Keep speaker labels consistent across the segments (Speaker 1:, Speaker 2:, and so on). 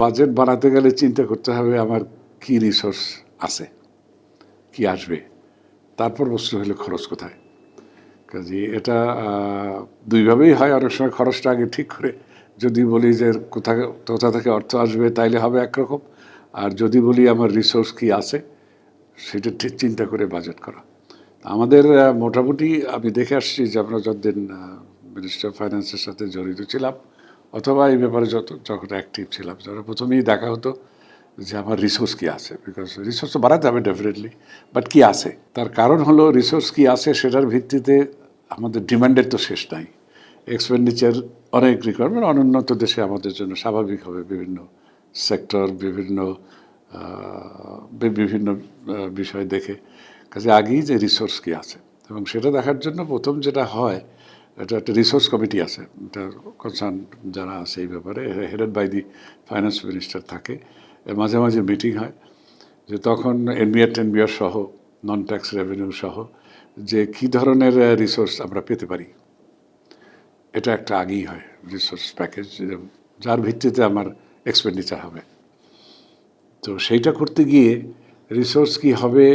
Speaker 1: Budget বানাতে গেলে চিন্তা করতে হবে আমার কি রিসোর্স আছে, কি আসবে, তারপর বস্তু হলে খরচ কোথায়? কাজে এটা দুইভাবেই হয়, অনেক সময় খরচটা আগে ঠিক করে যদি বলি যে কোথা কোথা থেকে অর্থ আসবে তাইলে হবে একরকম, আর যদি বলি আমার রিসোর্স কি আছে, সেটা ঠিক চিন্তা করে বাজেট করা। আমাদের মোটামুটি আমি দেখে আসছি যে আমরা যতদিন মিনিস্টার ফাইন্যান্সের সাথে জড়িত ছিলাম অথবা এই ব্যাপারে যত, যখন অ্যাক্টিভ ছিলাম যারা প্রথমেই দেখা হতো যে আমার রিসোর্স কী আছে বিকজ রিসোর্স তো বাড়াতে হবে ডেফিনেটলি বাট কী আছে? তার কারণ হলো রিসোর্স কী আছে সেটার ভিত্তিতে আমাদের ডিমান্ডের তো শেষ নাই। এক্সপেন্ডিচার অনেক রিকোয়ারমেন্ট অনুন্নত দেশে আমাদের জন্য স্বাভাবিক হবে বিভিন্ন সেক্টর বিভিন্ন বিভিন্ন বিষয় দেখে। কাজে আগেই যে রিসোর্স কী আছে। এবং সেটা দেখার জন্য প্রথম যেটা হয় এটা একটা রিসোর্স কমিটি আছে এটা কনসার্ন যারা আছে এই ব্যাপারে headed by the finance minister থাকে। মাঝে মাঝে মিটিং হয় যে তখন এনবিআর টেনবিআর সহ নন ট্যাক্স রেভিনিউ সহ, যে কী ধরনের রিসোর্স আমরা পেতে পারি। এটা একটা আগেই হয় রিসোর্স প্যাকেজ যার ভিত্তিতে আমার এক্সপেন্ডিচার হবে। তো সেইটা করতে গিয়ে রিসোর্স কি হবে,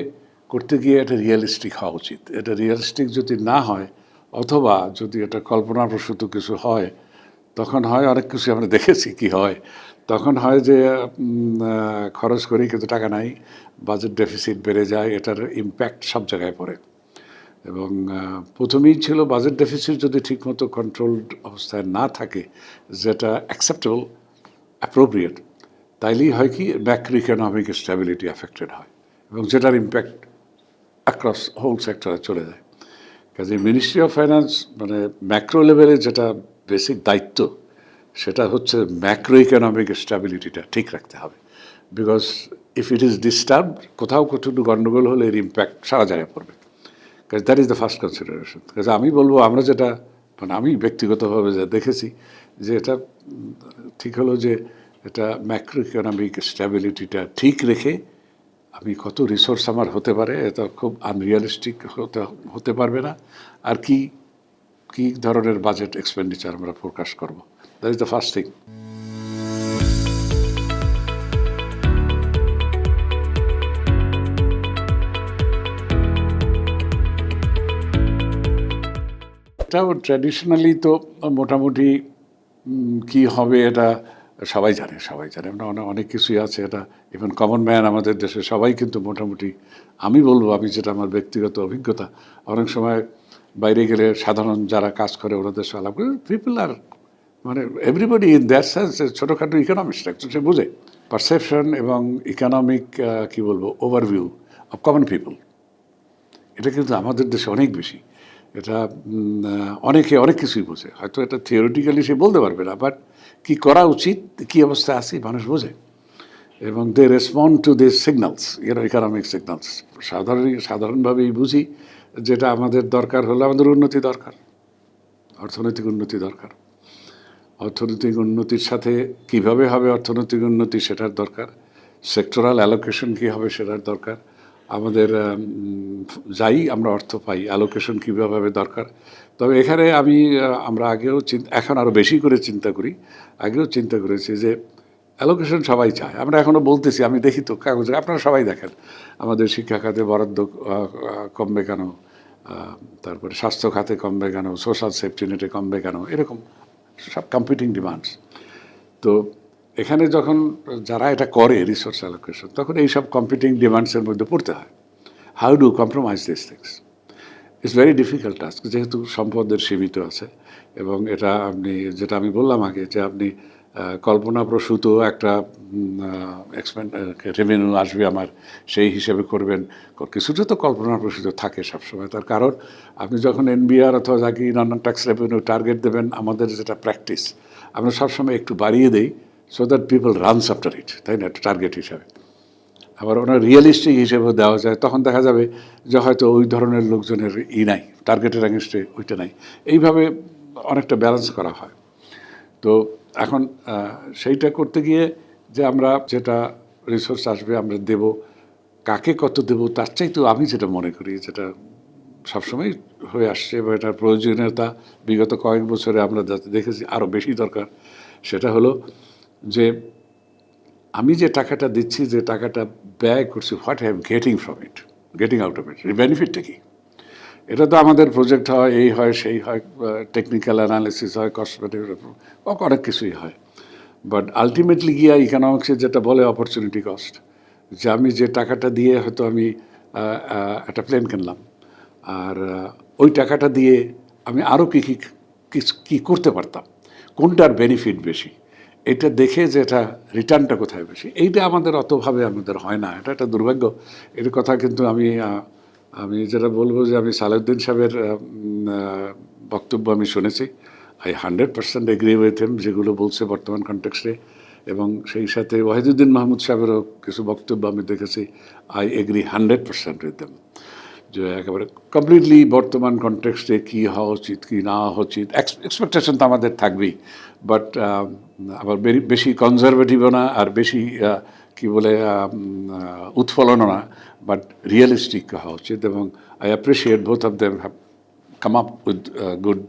Speaker 1: করতে গিয়ে এটা রিয়েলিস্টিক হওয়া উচিত। এটা রিয়েলিস্টিক যদি না হয় অথবা যদি এটা কল্পনাপ্রসূত কিছু হয়, তখন হয় অনেক কিছু আমরা দেখেছি কি হয়। তখন হয় যে খরচ করি কিন্তু টাকা নাই বাজেট ডেফিসিট বেড়ে যায়, এটার ইম্প্যাক্ট সব জায়গায় পড়ে। এবং প্রথমেই ছিল বাজেট ডেফিসিট যদি ঠিকমতো কন্ট্রোলড অবস্থায় না থাকে, যেটা অ্যাকসেপ্টেবল অ্যাপ্রোপ্রিয়েট তাইলেই হয় কি ম্যাক্রো ইকোনমিক স্ট্যাবিলিটি অ্যাফেক্টেড হয় এবং যেটার ইম্প্যাক্ট অ্যাক্রস হোল সেক্টরে চলে যায়। কাজে মিনিস্ট্রি অফ ফাইন্যান্স মানে ম্যাক্রো লেভেলে যেটা বেসিক দায়িত্ব, সেটা হচ্ছে ম্যাক্রো ইকোনমিক স্ট্যাবিলিটিটা ঠিক রাখতে হবে। Because if it is disturb কোথাও কোথাও গণ্ডগোল হলে এর ইম্প্যাক্ট সারা জায়গায় পড়বে। কাজ that is the first consideration কাজে আমি বলব, আমরা যেটা মানে আমি ব্যক্তিগতভাবে যা দেখেছি, যে এটা ঠিক হলো যে এটা ম্যাক্রো ইকোনমিক স্ট্যাবিলিটিটা ঠিক রেখে আমি কত রিসোর্স আমার হতে পারে, এটা খুব আনরিয়ালিস্টিক হতে হতে পারবে না। আর কি কি ধরনের বাজেট এক্সপেন্ডিচার আমরা ফোরকাস্ট করব? That is the first thing এটাও ট্র্যাডিশনালি তো মোটামুটি কি হবে এটা সবাই জানে সবাই জানে। আমরা অনেক অনেক কিছুই আছে। এটা ইভেন কমন ম্যান আমাদের দেশে সবাই কিন্তু মোটামুটি, আমি বলব, আমি যেটা আমার ব্যক্তিগত অভিজ্ঞতা, অনেক সময় বাইরে গেলে সাধারণ যারা কাজ করে ওনাদের সাথে আলাপ করে পিপল আর মানে এভরিবডি ইন দ্যাট সেন্স ছোটোখাটো ইকোনমিক্স একটু সে বুঝে। পারসেপশন এবং ইকোনমিক কি বলব ওভারভিউ অফ কমন পিপল এটা কিন্তু আমাদের দেশে অনেক বেশি। এটা অনেকে অনেক কিছুই বোঝে। হয়তো এটা থিওরিটিক্যালি সে বলতে পারবে না বাট কি করা উচিত, কি অবস্থা আছি, মানুষ বোঝে। এবং they respond to this signals you know economic signals সাধারণ, সাধারণভাবেই বুঝি যেটা আমাদের দরকার হলো আমাদের উন্নতি দরকার। অর্থনৈতিক উন্নতি দরকার। অর্থনৈতিক উন্নতির সাথে কীভাবে হবে অর্থনৈতিক উন্নতি সেটার দরকার। সেক্টরাল অ্যালোকেশন কী হবে সেটার দরকার। আমাদের যাই আমরা অর্থ পাই অ্যালোকেশন কীভাবে দরকার। তবে এখানে আমি আমরা আগেও এখন আরও বেশি করে চিন্তা করি। আগেও চিন্তা করেছি যে অ্যালোকেশন সবাই চায়। আমরা এখনও বলতেছি, আমি দেখি তো কাগজে, আপনারা সবাই দেখেন। আমাদের শিক্ষা খাতে বরাদ্দ কমবে কেন? তারপরে স্বাস্থ্য খাতে কমবে কেন? সোশ্যাল সেফটি নেটে কমবে কেন? এরকম সব কম্পিটিং ডিমান্ডস তো এখানে যখন যারা এটা করে রিসোর্স অ্যালোকেশন তখন এই সব কম্পিটিং ডিমান্ডসের মধ্যে পড়তে হয়। How do compromise this things it's very difficult task যেহেতু সম্পদের সীমিত আছে এবং এটা আপনি যেটা আমি বললাম আগে যে আপনি আহ, কল্পনাপ্রসূত একটা রেভিনিউ আসবে আমার সেই হিসেবে করবেন। কিছুটা তো কল্পনাপ্রসূত থাকে সবসময় তার কারণ আপনি যখন এনবিআর অথবা যাকে নন ট্যাক্স রেভিনিউ টার্গেট দেবেন আমাদের যেটা প্র্যাকটিস আমরা সবসময় একটু বাড়িয়ে দেই so that people runs after it তাই না? টার্গেট হিসাবে। আবার ওনার রিয়েলিস্টিক হিসেবেও দেওয়া যায়। তখন দেখা যাবে যে হয়তো ওই ধরনের লোকজনের ই নাই টার্গেটের অ্যাগেনস্টে ওইটা নাই। এইভাবে অনেকটা ব্যালেন্স করা হয়। তো এখন সেইটা করতে গিয়ে যে আমরা যেটা রিসোর্স আসবে আমরা দেব, কাকে কত দেব, তার চাইতেও আমি যেটা মনে করি, যেটা সবসময় হয়ে আসছে এবং এটার প্রয়োজনীয়তা বিগত কয়েক বছরে আমরা দেখেছি আরও বেশি দরকার, সেটা হলো যে আমি যে টাকাটা দিচ্ছি, যে টাকাটা ব্যয় করছি what I am getting from it getting out of it বেনিফিটটা কি? এটা তো আমাদের প্রজেক্ট হয়, এই হয়, সেই হয় টেকনিক্যাল অ্যানালিসিস হয় কসমেটিক অনেক কিছুই হয়। বাট আলটিমেটলি গিয়া ইকোনমিক্সে যেটা বলে অপরচুনিটি কস্ট যে আমি যে টাকাটা দিয়ে হয়তো আমি একটা প্লেন কিনলাম, আর ওই টাকাটা দিয়ে আমি আরও কী কী কী করতে পারতাম, কোনটার বেনিফিট বেশি? এটা দেখে যে এটা রিটার্নটা কোথায় বেশি? এইটা আমাদের অতভাবে আমাদের হয় না। এটা একটা দুর্ভাগ্য। এর কথা কিন্তু আমি আমি যেটা বলব যে আমি সালাউদ্দিন সাহেবের বক্তব্য আমি শুনেছি। I hundred percent agree with যেগুলো বলছে বর্তমান কনটেক্সটে এবং সেই সাথে ওয়াহিদুদ্দিন মাহমুদ সাহেবেরও কিছু বক্তব্য আমি দেখেছি। I agree hundred percent with যে একেবারে কমপ্লিটলি বর্তমান কনটেক্সটে কী হওয়া উচিত, কী না হওয়া উচিত। এক্সপেকটেশন তো আমাদের থাকবেই। বাট আবার বেশি কনজারভেটিভও না, আর বেশি কি বলে উৎফলনও না বাট রিয়েলিস্টিক হওয়া উচিত এবং I appreciate both of them have come up with good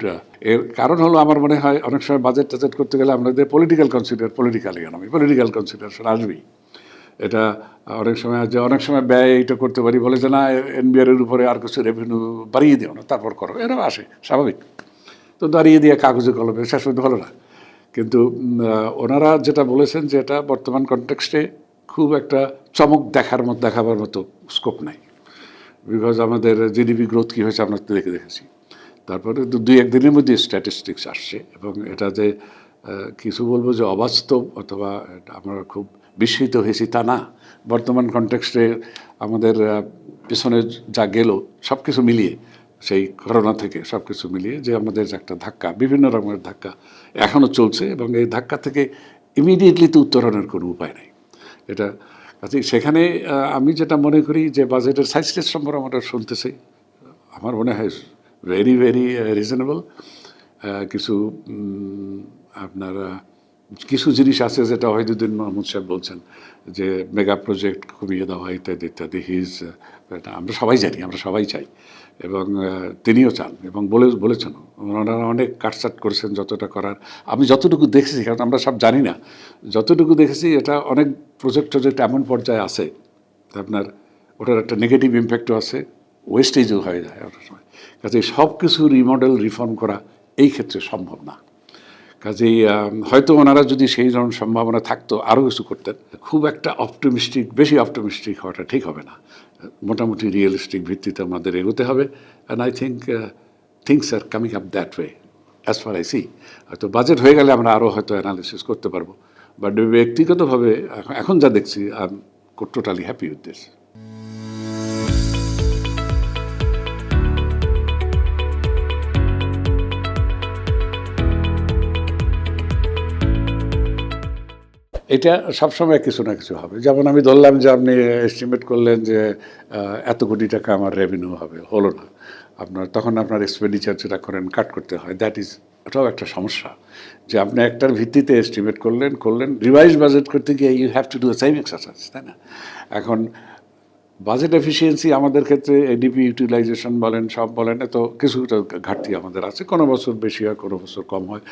Speaker 1: এর কারণ হলো আমার মনে হয় অনেক সময় বাজেট টাজেট করতে গেলে আমাদের political consider political economy political consideration আসবেই। এটা অনেক সময় যে অনেক সময় ব্যয় এইটা করতে পারি বলে যে না এনবিআর এর উপরে আর কিছু রেভিনিউ বাড়িয়ে দিও না, তারপর করো এরাও আসে, স্বাভাবিক। তো দাঁড়িয়ে দিয়ে কাগজে কলমে শেষ পর্যন্ত হলো না। কিন্তু ওনারা যেটা বলেছেন যে এটা বর্তমান কনটেক্সটে খুব একটা চমক দেখার মতো, দেখাবার মতো স্কোপ নাই। বিকজ আমাদের জিডিপি গ্রোথ কী হয়েছে আমরা তো দেখে দেখেছি। তারপরে দুই, একদিনের মধ্যে স্ট্যাটিস্টিক্স আসছে এবং এটা যে কিছু বলব যে অবাস্তব অথবা আমরা খুব বিস্মিত হয়েছি তা না। বর্তমান কনটেক্সটে আমাদের পেছনে যা গেল সব কিছু মিলিয়ে সেই করোনা থেকে সব কিছু মিলিয়ে যে আমাদের একটা ধাক্কা, বিভিন্ন রকমের ধাক্কা এখনও চলছে এবং এই ধাক্কা থেকে ইমিডিয়েটলি তো উত্তরণের কোনো উপায় নেই। এটা কাজে সেখানে আমি যেটা মনে করি যে বাজেটের সাইজ টেস্ট সম্পর্কে আমরা শুনতেছি, আমার মনে হয় ভেরি ভেরি রিজনেবল কিছু আপনার কিছু জিনিস আছে যেটা ওয়াহিদুদ্দিন মাহমুদ সাহেব বলছেন যে মেগা প্রজেক্ট কমিয়ে দেওয়া, ইত্যাদি ইত্যাদি হিজ আমরা সবাই জানি, আমরা সবাই চাই। এবং তিনিও চান এবং বলে, বলেছেন। ওনারা অনেক কাটসাট করেছেন যতটা করার। আমি যতটুকু দেখেছি, কারণ আমরা সব জানি না, যতটুকু দেখেছি এটা অনেক প্রজেক্ট টজেক্ট এমন পর্যায়ে আছে, আপনার ওটার একটা নেগেটিভ ইম্প্যাক্টও আছে ওয়েস্টেজও হয়ে যায় অনেক সময়। কাজে সব কিছু রিমডেল রিফর্ম করা এই ক্ষেত্রে সম্ভব না। কাজেই হয়তো ওনারা যদি সেই ধরনের সম্ভাবনা থাকতো, আরও কিছু করতেন। খুব একটা অপটিমিস্টিক বেশি অপটিমিস্টিক হওয়াটা ঠিক হবে না। মোটামুটি রিয়েলিস্টিক ভিত্তিতে আমাদের এগোতে হবে। And I think things are coming up that way as far as I see budget হয়ে গেলে আমরা আরও হয়তো অ্যানালিসিস করতে পারব। বাট ব্যক্তিগতভাবে, এখন- যা দেখছি I am totally happy with this এটা সবসময় কিছু না কিছু হবে। যেমন আমি ধরলাম যে আপনি এস্টিমেট করলেন যে এত কোটি টাকা আমার রেভিনিউ হবে, হলো না। আপনার, তখন আপনার এক্সপেন্ডিচার যেটা করেন কাট করতে হয়। দ্যাট ইজ এটাও একটা সমস্যা। যে আপনি একটার ভিত্তিতে এস্টিমেট করলেন করলেন রিভাইজ বাজেট করতে গিয়ে you have to do same exercise তাই না? এখন বাজেট এফিসিয়েন্সি আমাদের ক্ষেত্রে এডিপি ইউটিলাইজেশন বলেন, সব বলেন তো কিছুটা ঘাটতি আমাদের আছে। কোনো বছর বেশি হয়, কোনো বছর কম হয়।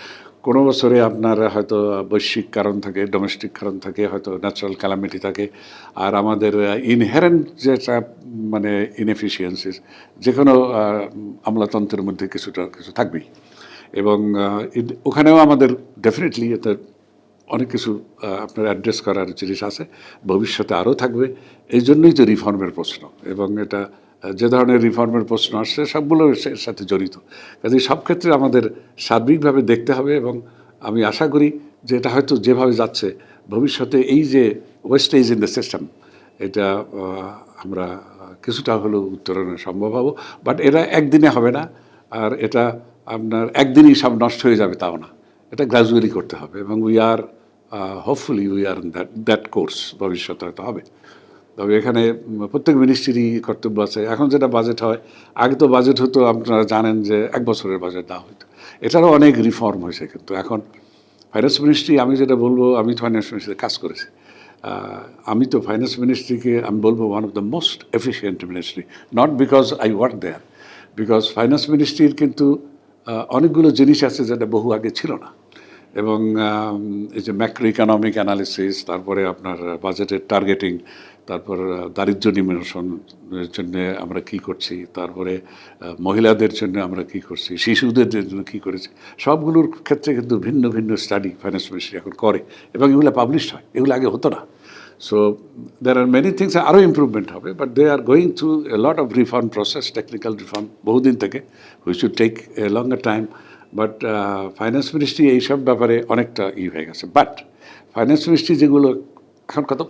Speaker 1: কোনো বছরে আপনার হয়তো বৈশ্বিক কারণ থাকে ডোমেস্টিক কারণ থাকে, হয়তো ন্যাচারাল ক্যালামিটি থাকে। আর আমাদের ইনহেরেন্ট যেটা মানে ইনএফিসিয়েন্সিস যে কোনো আমলাতন্ত্রের মধ্যে কিছুটা, কিছু থাকবেই। এবং ওখানেও আমাদের ডেফিনেটলি এতে অনেক কিছু আপনার অ্যাড্রেস করার জিনিস আছে, ভবিষ্যতে আরও থাকবে। এই জন্যই তো রিফর্মের প্রশ্ন এবং এটা যে ধরনের রিফর্মের প্রশ্ন আসছে সবগুলো এর সাথে জড়িত। কাজে সব ক্ষেত্রে আমাদের সার্বিকভাবে দেখতে হবে এবং আমি আশা করি যে এটা হয়তো যেভাবে যাচ্ছে, ভবিষ্যতে এই যে ওয়েস্টেজ ইন দ্য সিস্টেম এটা আমরা কিছুটা হলেও উত্তরণে সম্ভব হব বাট এটা একদিনে হবে না, আর এটা আপনার একদিনই সব নষ্ট হয়ে যাবে, তাও না। এটা গ্রাজুয়ালি করতে হবে এবং we are hopefully we are that that course ভবিষ্যতে হয়তো হবে। তবে এখানে প্রত্যেক মিনিস্ট্রিরই কর্তব্য আছে। এখন যেটা বাজেট হয়, আগে তো বাজেট হতো, আপনারা জানেন যে এক বছরের বাজেট দেওয়া হতো এটারও অনেক রিফর্ম হয়েছে কিন্তু এখন ফাইন্যান্স মিনিস্ট্রি আমি যেটা বলব, আমি তো ফাইন্যান্স মিনিস্ট্রিতে কাজ করেছি। আমি তো ফাইন্যান্স মিনিস্ট্রিকে আমি বলব one of the most efficient ministry not because I work there because finance মিনিস্ট্রির কিন্তু অনেকগুলো জিনিস আছে যেটা বহু আগে ছিল না। এবং এই যে ম্যাক্রো ইকোনমিক অ্যানালিসিস তারপরে আপনার বাজেটের টার্গেটিং তারপর আহ, দারিদ্র্য নির্মূলনের জন্য আমরা কি করছি তারপরে মহিলাদের জন্য আমরা কি করছি শিশুদের জন্য কি করেছি সবগুলোর ক্ষেত্রে কিন্তু ভিন্ন ভিন্ন স্টাডি ফাইন্যান্স মিনিস্ট্রি এখন করে এবং এগুলো পাবলিশ হয়। এগুলো আগে হতো না। So there are many things আরও ইম্প্রুভমেন্ট হবে but they are going through a lot of reform process technical reform বহুদিন থেকে। Which should take a longer time but finance ministry এইসব ব্যাপারে অনেকটা ই হয়ে গেছে। বাট ফাইন্যান্স মিনিস্ট্রি যেগুলো, এখন কথা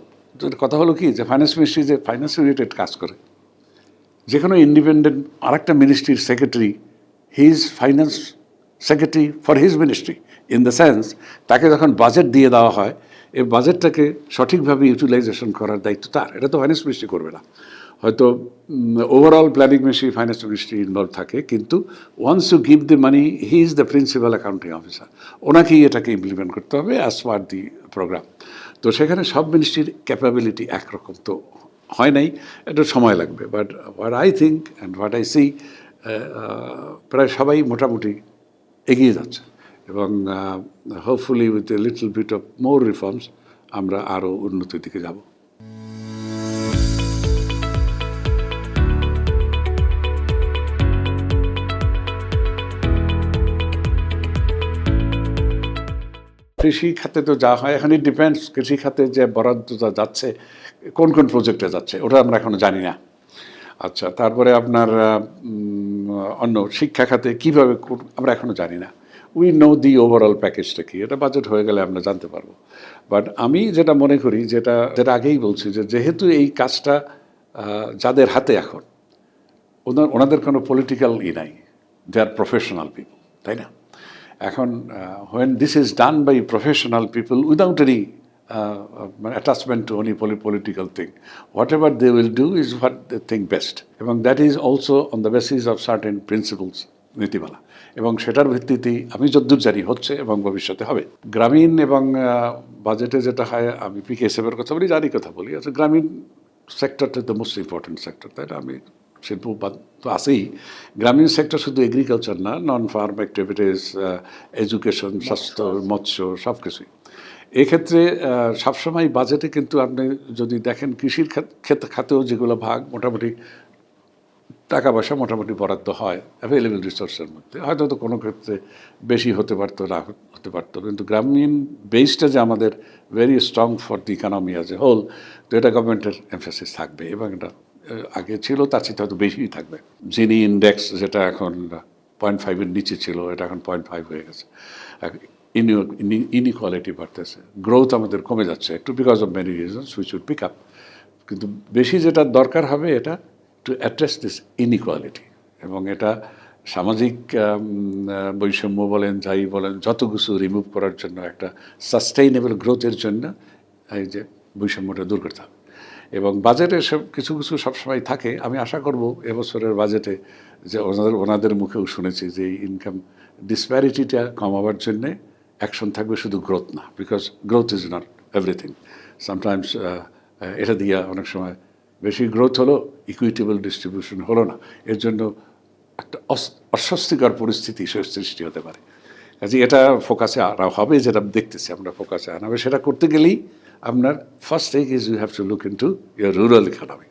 Speaker 1: কথা হলো কি, যে ফাইন্যান্স মিনিস্ট্রি যে ফাইন্যান্স রিলেটেড কাজ করে যে কোনো ইন্ডিপেন্ডেন্ট আরেকটা মিনিস্ট্রির secretary his finance secretary for his ministry in the sense তাকে যখন বাজেট দিয়ে দেওয়া হয় এই বাজেটটাকে সঠিকভাবে ইউটিলাইজেশন করার দায়িত্ব তার। এটা তো ফাইন্যান্স মিনিস্ট্রি করবে না। হয়তো overall planning ministry finance ministry involve থাকে, কিন্তু once you give the money he is the principal accounting officer ওনাকেই এটাকে ইমপ্লিমেন্ট করতে হবে অ্যাজ পার দি প্রোগ্রাম তো সেখানে সব মিনিস্ট্রির ক্যাপাবিলিটি একরকম তো হয় নাই। এটা সময় লাগবে। But what I think and what I see প্রায় সবাই মোটামুটি এগিয়ে যাচ্ছে। এবং hopefully with a little bit of more reforms আমরা আরও উন্নতির দিকে যাব। কৃষি খাতে তো যা হয়, এখন ডিপেন্ডস কৃষি খাতে যে বরাদ্দটা যাচ্ছে, কোন কোন প্রজেক্টে যাচ্ছে, ওটা আমরা এখনও জানি না। আচ্ছা তারপরে আপনার অন্য শিক্ষা খাতে কীভাবে আমরা এখনও জানি না। উই নো দি ওভারঅল প্যাকেজটা কি এটা বাজেট হয়ে গেলে আমরা জানতে পারব। বাট আমি যেটা মনে করি, যেটা যেটা আগেই বলছি যে, যেহেতু এই কাজটা যাদের হাতে এখন, ওনার, ওনাদের কোনো পলিটিক্যাল ই নাই। দে আর প্রফেশনাল পিপল তাই না? এখন when this is done by professional people without any attachment to any political thing whatever they will do is what they think best এবং that is also on the basis of certain principles নীতিমালা। এবং সেটার ভিত্তিতেই আমি যদ্দূর জানি হচ্ছে এবং ভবিষ্যতে হবে। গ্রামীণ এবং বাজেটে যেটা হয় আমি পিকেএসএফের কথা বলি জানি কথা বলি। আচ্ছা গ্রামীণ সেক্টরটা দ্য মোস্ট ইম্পর্টেন্ট সেক্টর তাই না? আমি শিল্প তো আছেই। গ্রামীণ সেক্টর শুধু এগ্রিকালচার না নন ফার্ম অ্যাক্টিভিটিস এডুকেশন স্বাস্থ্য মৎস্য সব কিছুই এক্ষেত্রে সবসময় বাজেটে কিন্তু আপনি যদি দেখেন কৃষির খাত- ক্ষেত- খাতেও যেগুলো ভাগ মোটামুটি টাকা পয়সা মোটামুটি বরাদ্দ হয় অ্যাভেলেবল রিসোর্সের মধ্যে। হয়তো তো কোনো ক্ষেত্রে বেশি হতে পারতো, না হতে পারতো, কিন্তু গ্রামীণ বেসটা যে আমাদের very strong for the economy as a whole তো এটা গভর্নমেন্টের এমফেসিস থাকবে এবং এটা আগে ছিল, তার চেয়ে হয়তো বেশিই থাকবে। জিনি ইন্ডেক্স যেটা এখন পয়েন্ট ফাইভের নিচে ছিল, এটা এখন পয়েন্ট ফাইভ হয়ে গেছে। ইনইকোয়ালিটি বাড়তেছে। গ্রোথ আমাদের কমে যাচ্ছে, একটু because of many reasons which would pick up কিন্তু বেশি যেটা দরকার হবে এটা টু অ্যাড্রেস দিস ইনইকোয়ালিটি এবং এটা সামাজিক বৈষম্য বলেন, যাই বলেন, যত কিছু রিমুভ করার জন্য একটা সাস্টেইনেবল গ্রোথের জন্য এই যে বৈষম্যটা দূর করতে হবে। এবং বাজেটে সব, কিছু কিছু সবসময় থাকে। আমি আশা করব এবছরের বাজেটে যে ওনাদের ওনাদের মুখেও শুনেছি যে ইনকাম ডিসপ্যারিটিটা কমাবার জন্যে অ্যাকশন থাকবে শুধু গ্রোথ না because growth is not everything sometimes এটা দিয়ে অনেক সময় বেশি গ্রোথ হলো ইকুইটেবল ডিস্ট্রিবিউশন হলো না। এর জন্য একটা অস- অস্বস্তিকর পরিস্থিতি সৃষ্টি হতে পারে। কাজে এটা ফোকাসে আনা হবে, যেটা দেখতেছি, আমরা ফোকাসে আনা হবে। সেটা করতে গেলেই আপনার first thing is you have to look into your rural economy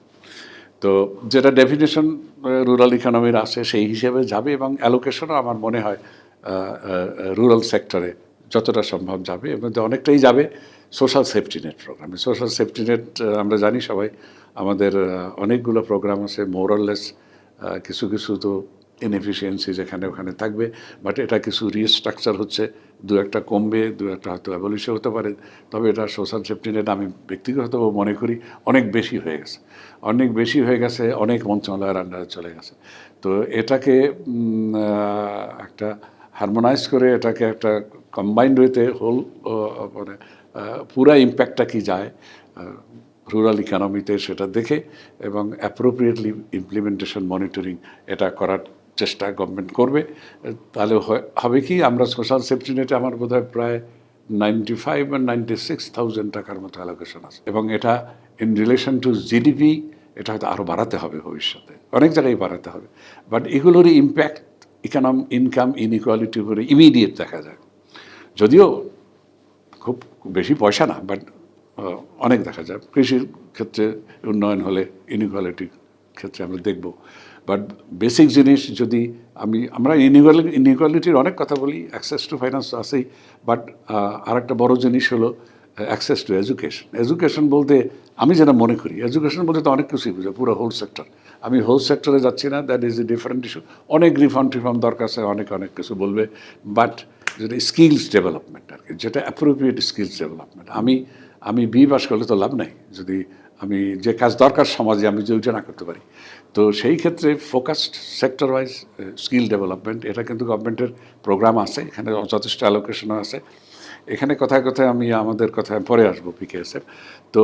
Speaker 1: তো যেটা ডেফিনেশন রুরাল ইকোনমির আছে, সেই হিসেবে যাবে এবং অ্যালোকেশনও আমার মনে হয় রুরাল সেক্টরে যতটা সম্ভব যাবে। মধ্যে অনেকটাই যাবে। সোশ্যাল সেফটি নেট প্রোগ্রামে সোশ্যাল সেফটি নেট আমরা জানি সবাই, আমাদের অনেকগুলো প্রোগ্রাম আছে মোরললেস কিছু কিছু তো ইনএফিসিয়েন্সি যেখানে ওখানে থাকবে বাট এটা কিছু রিস্ট্রাকচার হচ্ছে, দু একটা কমবে, দু একটা হয়তো অ্যাবলিশে হতে পারে, তবে এটা সোশ্যাল সেফটি নেট আমি ব্যক্তিগতভাবে মনে করি অনেক বেশি হয়ে গেছে। অনেক বেশি হয়ে গেছে, অনেক মন্ত্রণালয়ের আন্ডারে চলে গেছে। তো এটাকে একটা হারমোনাইজ করে, এটাকে একটা কম্বাইন্ড ওয়েতে হোল মানে পুরা ইম্প্যাক্টটা কি যায়? রুরাল ইকোনমিতে সেটা দেখে এবং অ্যাপ্রোপ্রিয়েটলি ইমপ্লিমেন্টেশন মনিটরিং এটা করার চেষ্টা গভর্নমেন্ট করবে। তাহলে হবে কি? আমরা সোশ্যাল সেফটি নেটে আমার বোধ প্রায় নাইনটি ফাইভ আর নাইনটি সিক্স থাউজেন্ড টাকার মতো অ্যালোকেশন আছে। এবং এটা ইন রিলেশন টু জিডিপি এটা হয়তো আরও বাড়াতে হবে ভবিষ্যতে। অনেক জায়গায় বাড়াতে হবে। বাট এগুলোরই ইম্প্যাক্ট ইকোনম ইনকাম ইনইকুয়ালিটির উপরে ইমিডিয়েট দেখা যায়। যদিও বেশি পয়সা না বাট অনেক দেখা যায়। কৃষির ক্ষেত্রে উন্নয়ন হলে ইনইকুয়ালিটির ক্ষেত্রে আমরা দেখব। বাট বেসিক জিনিস যদি আমি, আমরা ইনইকুয়ালি ইনইকুয়ালিটির অনেক কথা বলি অ্যাক্সেস টু ফাইন্যান্স আছেই বাট আরেকটা বড় জিনিস হলো অ্যাক্সেস টু এডুকেশন এডুকেশন বলতে আমি যেটা মনে করি এডুকেশন বলতে তো অনেক কিছুই বুঝে, পুরো হোল সেক্টর আমি হোল সেক্টরে যাচ্ছি না that is a different issue অনেক রিফর্ম টিফর্ম দরকার আছে, অনেক অনেক কিছু বলবে বাট যেটা স্কিলস ডেভেলপমেন্ট আর কি, যেটা অ্যাপ্রোপ্রিয়েট স্কিলস ডেভেলপমেন্ট আমি আমি বি পাস করলে তো লাভ নাই, যদি আমি যে কাজ দরকার সমাজে আমি যে ওইটা না করতে পারি। তো সেই ক্ষেত্রে focused sector wise skill development এটা কিন্তু গভর্নমেন্টের প্রোগ্রাম আছে, এখানে যথেষ্ট অ্যালোকেশনও আছে। এখানে কথায় কথায় আমি আমাদের কথায় পরে আসব পিকেএসের তো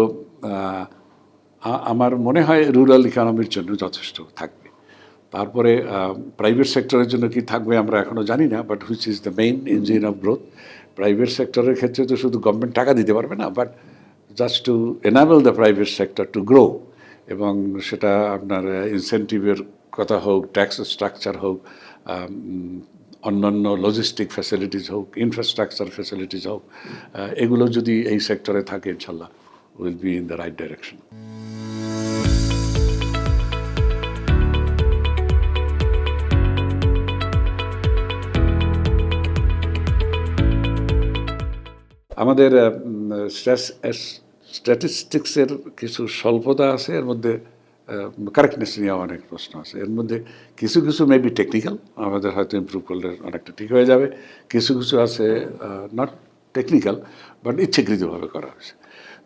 Speaker 1: আমার মনে হয় রুরাল ইকোনমির জন্য যথেষ্ট থাকবে। তারপরে প্রাইভেট সেক্টরের জন্য কি থাকবে আমরা এখনও জানি না but which is the main engine of growth private সেক্টরের ক্ষেত্রে তো শুধু গভর্নমেন্ট টাকা দিতে পারবে না but just to enable the private sector to grow এবং সেটা আপনার ইনসেন্টিভের কথা হোক ট্যাক্স স্ট্রাকচার হোক অন্যান্য লজিস্টিক ফ্যাসিলিটিস হোক ইনফ্রাস্ট্রাকচার ফ্যাসিলিটিস হোক এগুলো যদি এই সেক্টরে থাকে, ইনশাল্লাহ will be in the right direction আমাদের স্ট্যাটিস্টিক্সের কিছু স্বল্পতা আছে, এর মধ্যে কারেক্টনেস নিয়ে অনেক প্রশ্ন আছে। এর মধ্যে কিছু কিছু মেবি টেকনিক্যাল আমাদের হয়তো ইমপ্রুভ করলে অনেকটা ঠিক হয়ে যাবে। কিছু কিছু আছে নট টেকনিক্যাল বাট ইচ্ছাকৃতভাবে করা হয়েছে।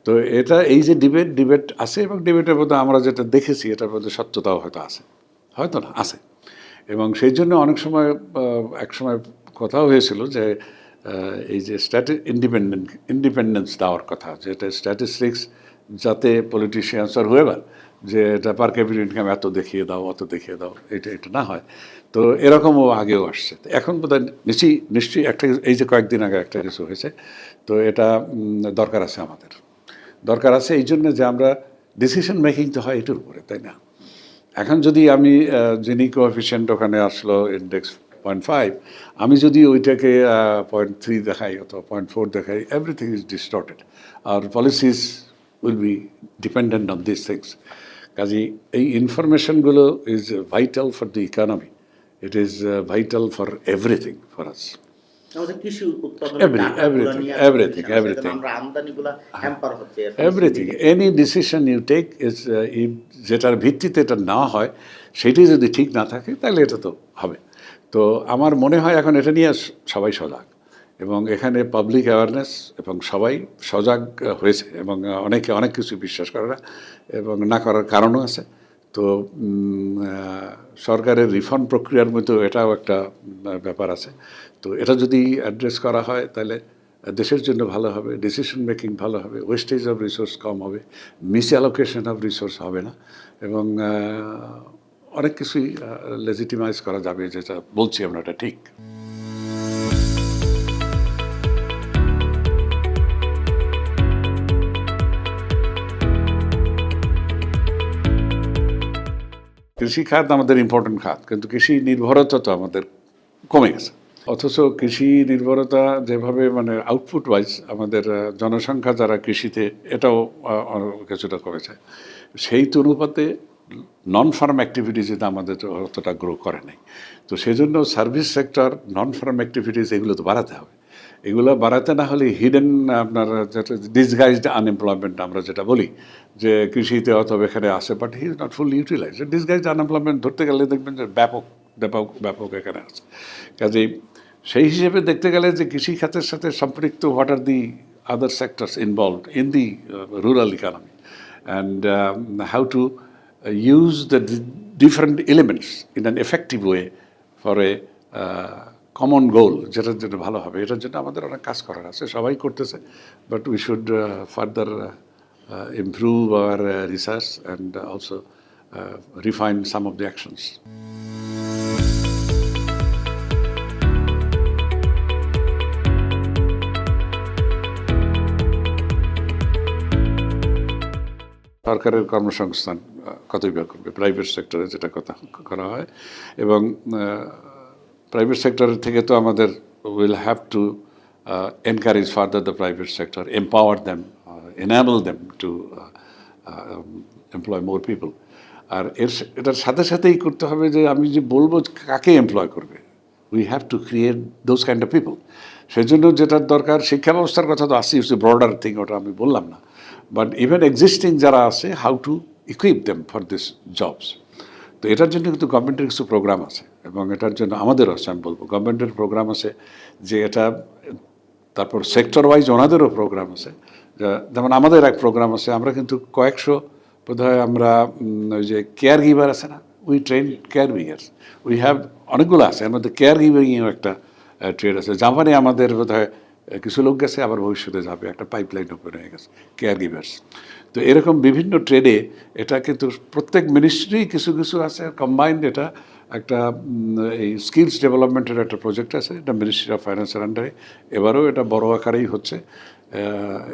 Speaker 1: তো এটা, এই যে ডিবেট ডিবেট আছে এবং ডিবেটের মধ্যে আমরা যেটা দেখেছি, এটার মধ্যে সত্যতাও হয়তো আছে। হয়তো না, আছে। এবং সেই জন্য অনেক সময় এক সময় কথাও হয়েছিল যে এই যে স্ট্যাটি ইন্ডিপেন্ডেন্ট ইন্ডিপেন্ডেন্স দেওয়ার কথা যেটা স্ট্যাটিস্টিক্স যাতে পলিটিশিয়ানস আর হুয়েভার যে এটা পার ক্যাপিটাল ইনকাম এত দেখিয়ে দাও, অত দেখিয়ে দাও, এটা এটা না হয়। তো এরকমও আগেও আসছে। এখন বোধ হয় নিশ্চয়ই নিশ্চয়ই একটা এই যে কয়েকদিন আগে একটা কিছু হয়েছে, তো এটা দরকার আছে আমাদের। দরকার আছে এই জন্য যে আমরা ডিসিশন মেকিং তো হয় এটার উপরে, তাই না? এখন যদি আমি যিনি কোএফিসিয়েন্ট ওখানে আসলো ইন্ডেক্স পয়েন্ট ফাইভ আমি যদি ওইটাকে পয়েন্ট থ্রি দেখাই অথবা পয়েন্ট ফোর দেখাই everything is distorted R policies will be dependent on this things কাজে এই ইনফরমেশনগুলো is vital for the economy it is vital for everything for us everything any decision you take is যেটার ভিত্তিতে এটা না হয় সেটি যদি ঠিক না থাকে তাহলে এটা তো হবে। তো আমার মনে হয় এখন এটা নিয়ে সবাই সজাগ। এবং এখানে পাবলিক অ্যাওয়ারনেস এবং সবাই সজাগ হয়েছে এবং অনেকে অনেক কিছু বিশ্বাস করে না এবং না করার কারণও আছে। তো সরকারের রিফর্ম প্রক্রিয়ার মধ্যেও এটাও একটা ব্যাপার আছে। তো এটা যদি অ্যাড্রেস করা হয় তাহলে দেশের জন্য ভালো হবে ডিসিশন মেকিং ভালো হবে ওয়েস্টেজ অফ রিসোর্স কম হবে মিস অ্যালোকেশন অফ রিসোর্স হবে না। এবং অনেক কিছুই লেজিটিমাইজ করা যাবে যেটা বলছি আমরা, এটা ঠিক। কৃষি খাত আমাদের ইম্পর্টেন্ট খাত, কিন্তু কৃষি নির্ভরতা তো আমাদের কমে গেছে। অথচ কৃষি নির্ভরতা যেভাবে মানে আউটপুট ওয়াইজ আমাদের জনসংখ্যা যারা কৃষিতে, এটাও কিছুটা কমেছে। সেই অনুপাতে নন ফার্ম অ্যাক্টিভিটিসে আমাদের অতটা গ্রো করে নাই। তো সেই জন্য service sector non farm activities এগুলো তো বাড়াতে হবে। এগুলো বাড়াতে না হলে হিডেন আপনার যেটা ডিসগাইজড আনএমপ্লয়মেন্ট আমরা যেটা বলি, যে কৃষিতে অথবা এখানে আসে but he is not full utilize disguised unemployment ধরতে গেলে দেখবেন যে ব্যাপক ব্যাপক ব্যাপক এখানে আছে। কাজেই সেই হিসেবে দেখতে গেলে যে কৃষি খাতের সাথে সম্পৃক্ত what are the other sectors involved in the rural economy and how to use the different elements in an effective way for a uh, common goal. যেটার জন্য ভালো হবে। এটার জন্য আমাদের অনেক কাজ করার আছে। সবাই করতেছে। But we should further improve our research and also refine some of the actions সরকারের কর্মসংস্থান। কতই বা করবে? প্রাইভেট সেক্টরে যেটা কথা করা হয়। এবং প্রাইভেট সেক্টরের থেকে তো আমাদের will have to encourage further the private sector them to uh, uh, um, employ more people. আর এর এটার সাথে সাথেই করতে হবে যে আমি যে বলব কাকে এমপ্লয় করবে? We have to create those kind of people সেই জন্য যেটার দরকার শিক্ষা ব্যবস্থার কথা তো আসি ব্রডার থিং ওটা আমি বললাম না। বাট ইভেন এক্সিস্টিং যারা আছে how to equip them for this jobs তো এটার জন্য কিন্তু গভর্নমেন্টের কিছু প্রোগ্রাম আছে এবং এটার জন্য আমাদেরও আছে, আমি বলব গভর্নমেন্টের প্রোগ্রাম আছে যে এটা, তারপর সেক্টর ওয়াইজ ওনাদেরও প্রোগ্রাম আছে। যেমন আমাদের এক প্রোগ্রাম আছে, আমরা কিন্তু কয়েকশো, বোধহয় আমরা ওই যে কেয়ার গিভার আছে না we train care givers we have অনেকগুলো আছে, এর মধ্যে কেয়ার গিভিংয়েও একটা ট্রেড আছে। জাপানে আমাদের বোধহয় কিছু লোক গেছে, আবার ভবিষ্যতে যাবে। একটা পাইপলাইন ওপেন হয়ে গেছে কেয়ার গিভার্স তো এরকম বিভিন্ন ট্রেডে এটা কিন্তু প্রত্যেক মিনিস্ট্রি কিছু কিছু আছে কম্বাইন্ড এটা একটা এই স্কিলস ডেভেলপমেন্টের একটা প্রজেক্ট আছে, এটা মিনিস্ট্রি অফ ফাইন্যান্সের আন্ডারে এবারও এটা বড় আকারেই হচ্ছে।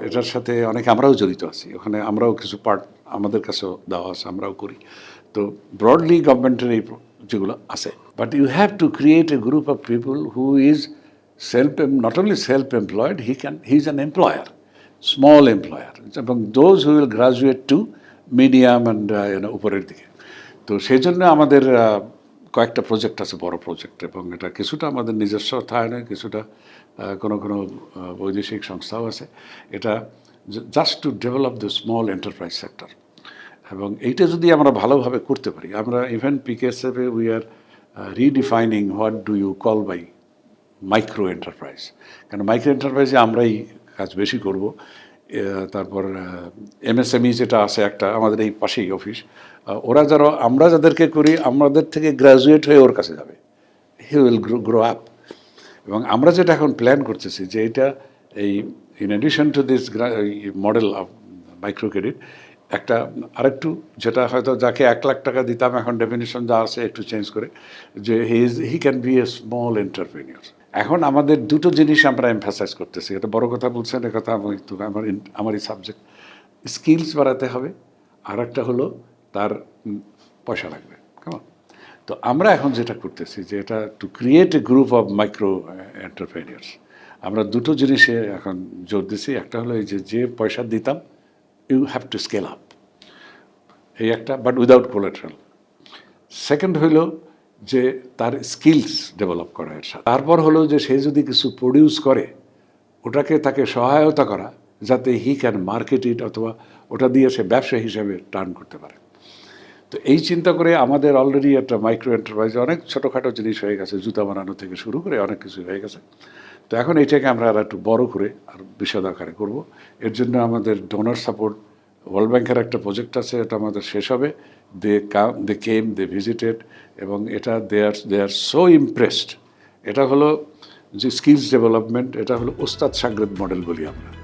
Speaker 1: এটার সাথে অনেক আমরাও জড়িত আছি। ওখানে আমরাও কিছু পার্ট আমাদের কাছেও দেওয়া আছে, আমরাও করি। তো ব্রডলি গভর্নমেন্টের এই যেগুলো আছে। But you have to create a group of people who is self only self employed he can he is an employer small employer এবং those who will graduate to medium and উপরের দিকে তো সেই জন্য আমাদের কয়েকটা প্রজেক্ট আছে, বড় প্রজেক্ট এবং এটা কিছুটা আমাদের নিজস্ব অর্থায়নে কিছুটা কোনো কোনো বৈদেশিক সংস্থাও আছে। এটা just to develop the small enterprise sector এবং এইটা যদি আমরা ভালোভাবে করতে পারি, আমরা even পিকেএসএফে we are redefining what do you call by micro enterprise কারণ মাইক্রো এন্টারপ্রাইজে আমরাই কাজ বেশি করব। তারপর এমএসএমই যেটা আছে একটা, আমাদের এই পাশেই অফিস ওরা যারা আমরা যাদেরকে করি, আমাদের থেকে গ্র্যাজুয়েট হয়ে ওর কাছে যাবে। He will grow grow up এবং আমরা যেটা এখন প্ল্যান করতেছি যে এটা এই in addition to this model of micro credit একটা, আরেকটু যেটা হয়তো যাকে এক লাখ টাকা দিতাম, এখন ডেফিনেশন যা আছে একটু চেঞ্জ করে, যে he is he can be a small entrepreneur এখন আমাদের দুটো জিনিস আমরা এমফাসাইজ করতেছি। এটা বড় কথা বলছেন কথা আমি তো আমার ইন- আমারই সাবজেক্ট স্কিলস বাড়াতে হবে। আর একটা হলো তার পয়সা লাগবে। কেমন তো আমরা এখন যেটা করতেছি যে এটা to create a group of micro entrepreneurs আমরা দুটো জিনিসে এখন জোর দিছি। একটা হলো এই যে যে পয়সা দিতাম you have to scale up এই একটা বাট উইদাউট কোলেট্রাল সেকেন্ড হইল যে তার স্কিলস ডেভেলপ করা এর সাথে। তারপর হলো যে সে যদি কিছু প্রডিউস করে, ওটাকে তাকে সহায়তা করা, যাতে হি ক্যান মার্কেট ইট অথবা ওটা দিয়ে সে ব্যবসা হিসেবে টার্ন করতে পারে। তো এই চিন্তা করে আমাদের অলরেডি একটা মাইক্রো এন্টারপ্রাইজে অনেক ছোটোখাটো জিনিস হয়ে গেছে, জুতা বানানো থেকে শুরু করে অনেক কিছু হয়ে গেছে। তো এখন এটাকে আমরা আর একটু বড় করে আর বিশদ আকারে করব। এর জন্য আমাদের ডোনার সাপোর্ট ওয়ার্ল্ড ব্যাংকের একটা প্রজেক্ট আছে, এটা আমাদের শেষ হবে। দে কাম দে কেম দে ভিজিটেড এবং এটা দে আর দে আর সো ইমপ্রেসড এটা হলো যে স্কিলস ডেভেলপমেন্ট এটা হলো ওস্তাদ সাগরেদ মডেল বলি আমরা।